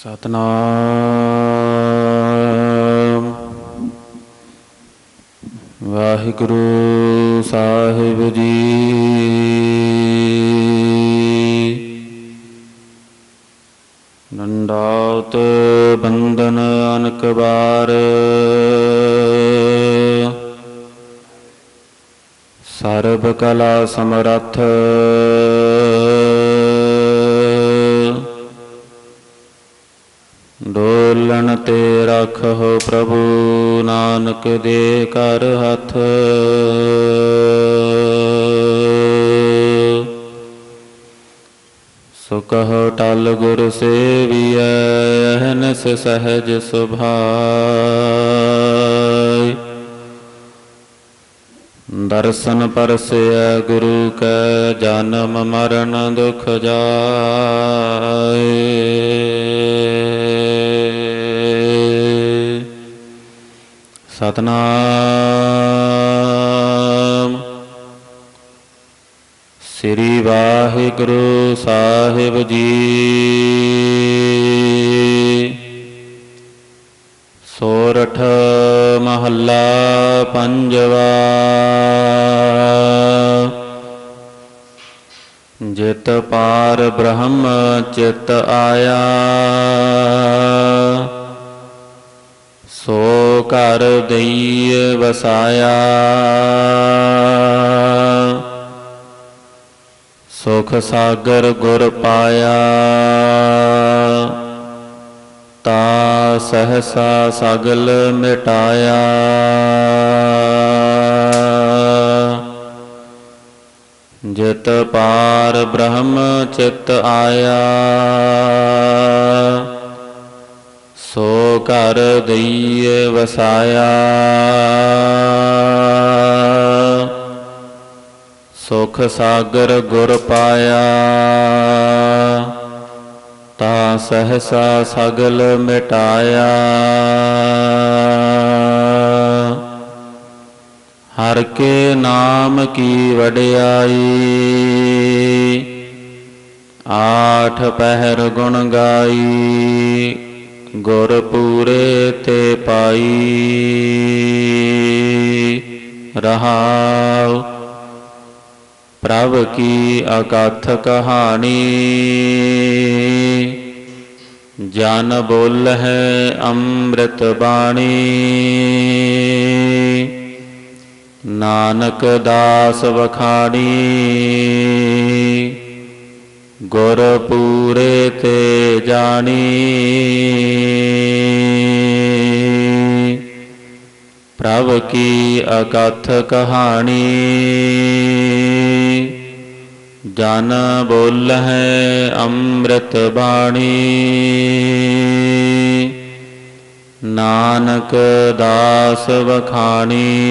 ਸਤਨਾਮ। ਵਾਹਿਗੁਰੂ ਸਾਹਿਬ ਜੀ। ਨੰਦਾਤ ਬੰਦਨ ਅਨਕ ਬਾਰ ਸਰਬ ਕਲਾ ਸਮਰੱਥ ਤੇ ਪ੍ਰਭੂ ਨਾਨਕ ਦੇ ਕਰ ਹੱਥ। ਸੁਕਹ ਟਲ ਗੁਰ ਸੇਵੀਐ, ਅਹਨਸ ਸਹਜ ਸੁਭਾਈ ਦਰਸ਼ਨ ਪਰਸਿਐ ਗੁਰੂ ਕੈ, ਜਨਮ ਮਰਨ ਦੁਖ ਜਾਏ ਸਤਨਾਮ। ਸ੍ਰੀ ਵਾਹਿਗੁਰੂ ਸਾਹਿਬ ਜੀ। ਸੋਰਠ ਮਹੱਲਾ ਪੰਜਵਾ। ਜਿਤ ਪਾਰ ਬ੍ਰਹਮ ਚਿਤ ਆਇਆ ਸੋ ਘਰ ਦਈਏ ਵਸਾਇਆ। ਸੁਖ ਸਾਗਰ ਗੁਰ ਪਾਇਆ। ਤਾ ਸਹਸਾ ਸਗਲ ਮਿਟਾਇਆ। ਜਿਤ ਪਾਰ ਬ੍ਰਹਮ ਚਿਤ ਆਇਆ। ਸੋ ਘਰ ਦਈਏ ਵਸਾਇਆ। ਸੁਖ ਸਾਗਰ ਗੁਰ ਪਾਇਆ। ਤਾ ਸਹਸਾ ਸਗਲ ਮਿਟਾਇਆ। ਹਰ ਕੇ ਨਾਮ ਕੀ ਵਡਿਆਈ। ਆਠ ਪਹਿਰ ਗੁਣ ਗਾਈ। ਗੁਰ ਪੂਰੇ ਤੇ ਪਾਈ ਰਹਾਉ। ਪ੍ਰਭ ਕੀ ਅਕਥ ਕਹਾਣੀ। ਜਨ ਬੋਲ ਹੈ ਅੰਮ੍ਰਿਤ ਬਾਣੀ। ਨਾਨਕ ਦਾਸ ਵਖਾਣੀ। ਗੁਰ ਪੂਰੇ ਤੇ ਜਾਣੀ। ਪ੍ਰਭ ਕੀ ਅਕਥ ਕਹਾਣੀ। ਜਨ ਬੋਲ ਹੈ ਅੰਮ੍ਰਿਤ ਬਾਣੀ। ਨਾਨਕ ਦਾਸ ਵਖਾਣੀ।